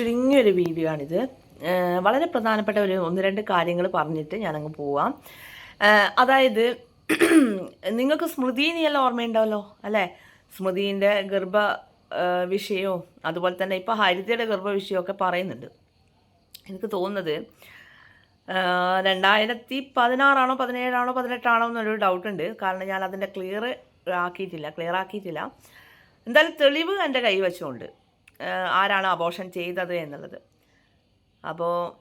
ചുരുങ്ങിയൊരു video ആണിത്. വളരെ പ്രധാനപ്പെട്ട ഒരു ഒന്ന് രണ്ട് കാര്യങ്ങൾ പറഞ്ഞിട്ട് ഞാനങ്ങ് പോവാം. അതായത് നിങ്ങൾക്ക് സ്മൃതിനെല്ലാം ഓർമ്മയുണ്ടാവല്ലോ അല്ലേ? സ്മൃതിന്റെ ഗർഭ വിഷയവും അതുപോലെ തന്നെ ഇപ്പോൾ ഹരിതയുടെ ഗർഭ വിഷയമൊക്കെ പറയുന്നുണ്ട്. എനിക്ക് തോന്നുന്നത് രണ്ടായിരത്തി പതിനാറാണോ പതിനേഴാണോ പതിനെട്ടാണോ എന്നൊരു ഡൗട്ട് ഉണ്ട്. കാരണം ഞാൻ അതിന്റെ ക്ലിയർ ആക്കിയിട്ടില്ല ക്ലിയർ ആക്കിയിട്ടില്ല. എന്തായാലും തെളിവ് എന്റെ കൈവശമുണ്ട്. ആരാണ് അബോഷൻ ചെയ്തത് എന്നുള്ളത്. അപ്പോൾ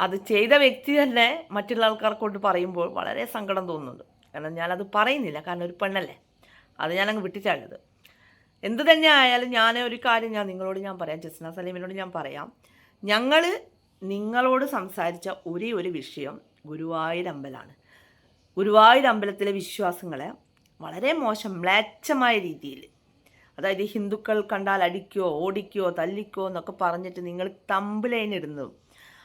അത് ചെയ്ത വ്യക്തി തന്നെ മറ്റുള്ള ആൾക്കാർക്കോട്ട് പറയുമ്പോൾ വളരെ സങ്കടം തോന്നുന്നുണ്ട്. കാരണം ഞാനത് പറയുന്നില്ല. കാരണം ഒരു പെണ്ണല്ലേ. അത് ഞാനങ്ങ് വിട്ടിച്ചാളത് എന്ത് തന്നെ ആയാലും ഞാൻ ഒരു കാര്യം ഞാൻ നിങ്ങളോട് ഞാൻ പറയാം. ജസ്ന സലീമിനോട് ഞാൻ പറയാം. ഞങ്ങൾ നിങ്ങളോട് സംസാരിച്ച ഒരേ ഒരു വിഷയം ഗുരുവായൂരമ്പലാണ് ഗുരുവായൂരമ്പലത്തിലെ വിശ്വാസങ്ങളെ വളരെ മോശം മ്ലേച്ഛമായ രീതിയിൽ അതായത് ഹിന്ദുക്കൾ കണ്ടാൽ അടിക്കോ ഓടിക്കോ തല്ലിക്കോ എന്നൊക്കെ പറഞ്ഞിട്ട് നിങ്ങൾ തമ്പിലേനിടുന്നു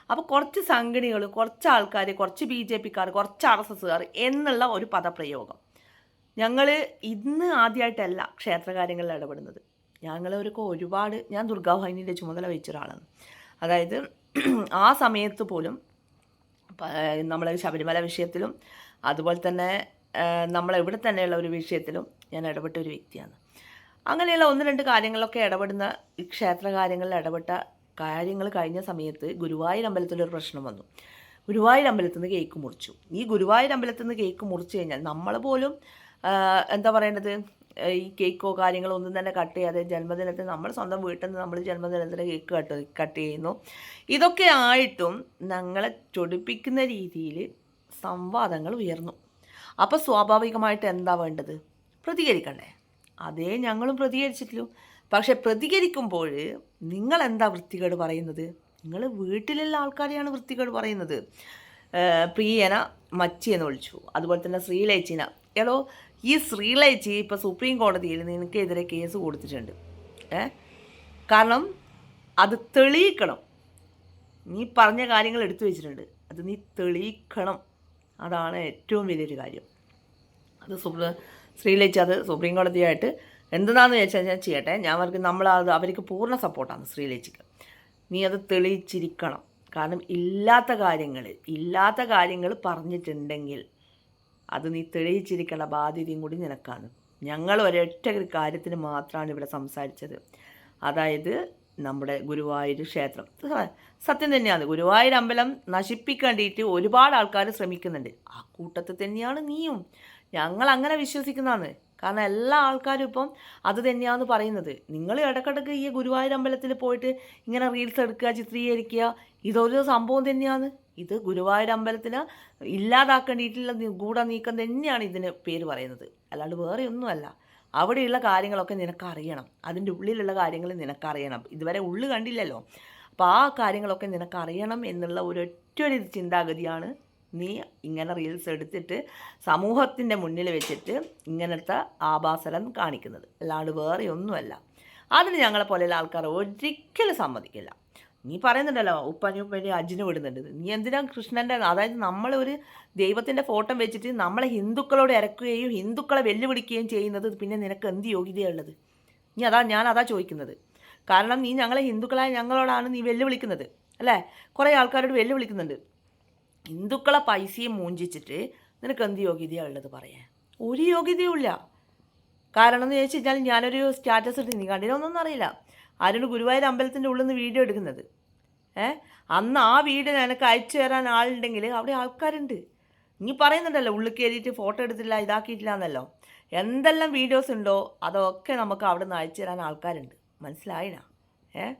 അപ്പോൾ കുറച്ച് സംഘടനകൾ കുറച്ച് ആൾക്കാർ കുറച്ച് ബി ജെ പിക്കാർ കുറച്ച് ആർ എസ് എസ്സുകാർ എന്നുള്ള ഒരു പദപ്രയോഗം. ഞങ്ങൾ ഇന്ന് ആദ്യമായിട്ടല്ല ക്ഷേത്രകാര്യങ്ങളിൽ ഇടപെടുന്നത്. ഞങ്ങളവർക്ക് ഒരുപാട് ഞാൻ ദുർഗാവാഹിനിയുടെ ചുമതല വഹിച്ച ഒരാളാണ്. അതായത് ആ സമയത്ത് പോലും നമ്മളെ ശബരിമല വിഷയത്തിലും അതുപോലെ തന്നെ നമ്മളെവിടെ തന്നെയുള്ള ഒരു വിഷയത്തിലും ഞാൻ ഇടപെട്ട ഒരു വ്യക്തിയാണ്. അങ്ങനെയുള്ള ഒന്ന് രണ്ട് കാര്യങ്ങളൊക്കെ ഇടപെടുന്ന ക്ഷേത്ര കാര്യങ്ങളിൽ ഇടപെട്ട കാര്യങ്ങൾ കഴിഞ്ഞ സമയത്ത് ഗുരുവായൂർ അമ്പലത്തിലൊരു പ്രശ്നം വന്നു. ഗുരുവായൂർ അമ്പലത്തിൽ നിന്ന് കേക്ക് മുറിച്ചു. ഈ ഗുരുവായൂർ അമ്പലത്തിൽ നിന്ന് കേക്ക് മുറിച്ചു കഴിഞ്ഞാൽ നമ്മൾ പോലും എന്താ പറയേണ്ടത്? ഈ കേക്കോ കാര്യങ്ങളോ ഒന്നും തന്നെ കട്ട് ചെയ്യാതെ ജന്മദിനത്തിൽ നമ്മൾ സ്വന്തം വീട്ടിൽ നിന്ന് നമ്മൾ ജന്മദിനത്തിൽ കേക്ക് കട്ട് കട്ട് ചെയ്യുന്നു. ഇതൊക്കെ ആയിട്ടും ഞങ്ങളെ ചൊടിപ്പിക്കുന്ന രീതിയിൽ സംവാദങ്ങൾ ഉയർന്നു. അപ്പോൾ സ്വാഭാവികമായിട്ട് എന്താ വേണ്ടത്? പ്രതികരിക്കണ്ടേ? അതേ ഞങ്ങളും പ്രതികരിച്ചിട്ടുള്ളൂ പക്ഷെ പ്രതികരിക്കുമ്പോൾ നിങ്ങൾ എന്താ വൃത്തികേട് പറയുന്നത്? നിങ്ങൾ വീട്ടിലുള്ള ആൾക്കാരെയാണ് വൃത്തികേട് പറയുന്നത്. പ്രിയന മച്ചി എന്ന് വിളിച്ചു. അതുപോലെ തന്നെ ശ്രീലേച്ചിന എടോ ഈ ശ്രീലേച്ചി ഇപ്പോൾ സുപ്രീം കോടതിയിൽ നിനക്കെതിരെ കേസ് കൊടുത്തിട്ടുണ്ട്. ഏ? കാരണം അത് തെളിയിക്കണം. നീ പറഞ്ഞ കാര്യങ്ങൾ എടുത്തു വെച്ചിട്ടുണ്ട്. അത് നീ തെളിയിക്കണം. അതാണ് ഏറ്റവും വലിയൊരു കാര്യം. അത് സുപ്രീം ശ്രീലേച്ചി അത് സുപ്രീം കോടതിയായിട്ട് എന്താണെന്ന് ചോദിച്ചാൽ ഞാൻ ചെയ്യട്ടെ. ഞാൻ അവർക്ക് നമ്മൾ അത് അവർക്ക് പൂർണ സപ്പോർട്ടാണ് ശ്രീലേച്ചിക്ക് നീ അത് തെളിയിച്ചിരിക്കണം. കാരണം ഇല്ലാത്ത കാര്യങ്ങൾ ഇല്ലാത്ത കാര്യങ്ങൾ പറഞ്ഞിട്ടുണ്ടെങ്കിൽ അത് നീ തെളിയിച്ചിരിക്കേണ്ട ബാധ്യതയും കൂടി നിനക്കാണ്. ഞങ്ങൾ ഒരൊറ്റ ഒരു കാര്യത്തിന് മാത്രമാണ് ഇവിടെ സംസാരിച്ചത്. അതായത് നമ്മുടെ ഗുരുവായൂർ ക്ഷേത്രം. സത്യം തന്നെയാണ്. ഗുരുവായൂർ അമ്പലം നശിപ്പിക്കേണ്ടിയിട്ട് ഒരുപാട് ആൾക്കാർ ശ്രമിക്കുന്നുണ്ട്. ആ കൂട്ടത്തിൽ തന്നെയാണ് നീയും. ഞങ്ങൾ അങ്ങനെ വിശ്വസിക്കുന്നതാണ്. കാരണം എല്ലാ ആൾക്കാരും ഇപ്പം അത് തന്നെയാണെന്ന് പറയുന്നത്. നിങ്ങൾ ഇടക്കിടക്ക് ഈ ഗുരുവായൂർ അമ്പലത്തിൽ പോയിട്ട് ഇങ്ങനെ റീൽസ് എടുക്കുക ചിത്രീകരിക്കുക ഇതൊരു സംഭവം തന്നെയാണ്. ഇത് ഗുരുവായൂർ അമ്പലത്തിന് ഇല്ലാതാക്കേണ്ടിയിട്ടുള്ള ഗൂഢ നീക്കം തന്നെയാണ് ഇതിന് പേര് പറയുന്നത്. അല്ലാണ്ട് വേറെ ഒന്നുമല്ല. അവിടെയുള്ള കാര്യങ്ങളൊക്കെ നിനക്കറിയണം. അതിന്റെ ഉള്ളിലുള്ള കാര്യങ്ങൾ നിനക്കറിയണം. ഇതുവരെ ഉള്ളു കണ്ടില്ലല്ലോ. അപ്പോൾ ആ കാര്യങ്ങളൊക്കെ നിനക്കറിയണം എന്നുള്ള ഒരൊറ്റ ഒരു ചിന്താഗതിയാണ് നീ ഇങ്ങനെ റീൽസ് എടുത്തിട്ട് സമൂഹത്തിന്റെ മുന്നിൽ വെച്ചിട്ട് ഇങ്ങനത്തെ ആഭാസനം കാണിക്കുന്നത്. അല്ലാണ്ട് വേറെ ഒന്നുമല്ല. അതിന് ഞങ്ങളെ പോലെയുള്ള ആൾക്കാർ ഒരിക്കലും സമ്മതിക്കില്ല. നീ പറയുന്നുണ്ടല്ലോ ഉപ്പാനും ഉപ്പനി അജിന് വിടുന്നുണ്ട്. നീ എന്തിനാ കൃഷ്ണന്റെ അതായത് നമ്മളൊരു ദൈവത്തിന്റെ ഫോട്ടോ വെച്ചിട്ട് നമ്മളെ ഹിന്ദുക്കളോട് ഇറക്കുകയും ഹിന്ദുക്കളെ വെല്ലുവിളിക്കുകയും ചെയ്യുന്നത് പിന്നെ നിനക്ക് എന്ത് യോഗ്യതയുള്ളത്? നീ അതാ ഞാൻ അതാ ചോദിക്കുന്നത്. കാരണം നീ ഞങ്ങളെ ഹിന്ദുക്കളായ ഞങ്ങളോടാണ് നീ വെല്ലുവിളിക്കുന്നത്. അല്ലേ? കുറേ ആൾക്കാരോട് വെല്ലുവിളിക്കുന്നുണ്ട്. ഹിന്ദുക്കളെ പൈസയും മൂഞ്ചിച്ചിട്ട് നിനക്ക് എന്ത് യോഗ്യതയാണ് ഉള്ളത് പറയാൻ? ഒരു യോഗ്യതയുമില്ല. കാരണം എന്ന് ചോദിച്ചു കഴിഞ്ഞാൽ ഞാനൊരു സ്റ്റാറ്റസ് ഇട്ട് നീ കണ്ടിനൊന്നും അറിയില്ല. ആരോട് ഗുരുവായൂർ അമ്പലത്തിന്റെ ഉള്ളിൽ നിന്ന് വീഡിയോ എടുക്കുന്നത്? ഏ? അന്ന് ആ വീഡിയോ നിനക്ക് അയച്ചു തരാൻ ആളുണ്ടെങ്കിൽ അവിടെ ആൾക്കാരുണ്ട്. നീ പറയുന്നുണ്ടല്ലോ ഉള്ളിൽ കയറിയിട്ട് ഫോട്ടോ എടുത്തില്ല ഇതാക്കിയിട്ടില്ല എന്നല്ലോ. എന്തെല്ലാം വീഡിയോസ് ഉണ്ടോ അതൊക്കെ നമുക്ക് അവിടെ നിന്ന് അയച്ചു തരാൻ ആൾക്കാരുണ്ട്. മനസ്സിലായിനാ? ഏ?